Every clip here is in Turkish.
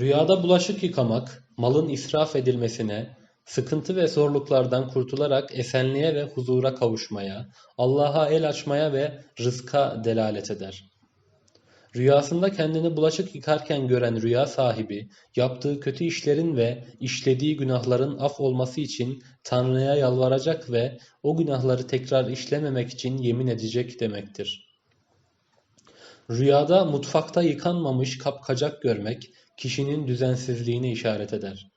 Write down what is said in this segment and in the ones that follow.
Rüyada bulaşık yıkamak, malın israf edilmesine, sıkıntı ve zorluklardan kurtularak esenliğe ve huzura kavuşmaya, Allah'a el açmaya ve rızka delalet eder. Rüyasında kendini bulaşık yıkarken gören rüya sahibi, yaptığı kötü işlerin ve işlediği günahların af olması için Tanrı'ya yalvaracak ve o günahları tekrar işlememek için yemin edecek demektir. Rüyada mutfakta yıkanmamış kapkacak görmek, kişinin düzensizliğine işaret eder.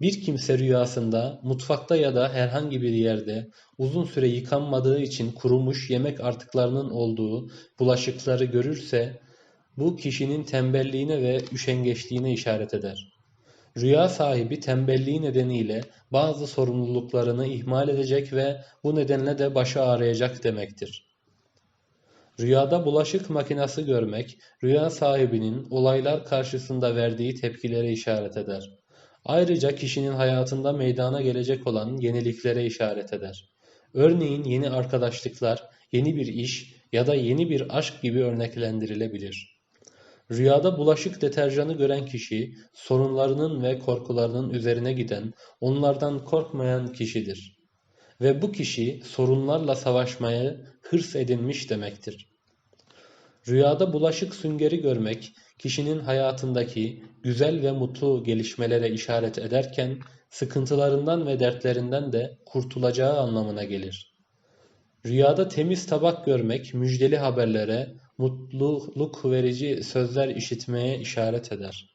Bir kimse rüyasında mutfakta ya da herhangi bir yerde uzun süre yıkanmadığı için kurumuş yemek artıklarının olduğu bulaşıkları görürse bu kişinin tembelliğine ve üşengeçliğine işaret eder. Rüya sahibi tembelliği nedeniyle bazı sorumluluklarını ihmal edecek ve bu nedenle de başı ağrıyacak demektir. Rüyada bulaşık makinesi görmek, rüya sahibinin olaylar karşısında verdiği tepkilere işaret eder. Ayrıca kişinin hayatında meydana gelecek olan yeniliklere işaret eder. Örneğin yeni arkadaşlıklar, yeni bir iş ya da yeni bir aşk gibi örneklendirilebilir. Rüyada bulaşık deterjanı gören kişi, sorunlarının ve korkularının üzerine giden, onlardan korkmayan kişidir. Ve bu kişi sorunlarla savaşmaya hırs edinmiş demektir. Rüyada bulaşık süngeri görmek, kişinin hayatındaki güzel ve mutlu gelişmelere işaret ederken, sıkıntılarından ve dertlerinden de kurtulacağı anlamına gelir. Rüyada temiz tabak görmek, müjdeli haberlere, mutluluk verici sözler işitmeye işaret eder.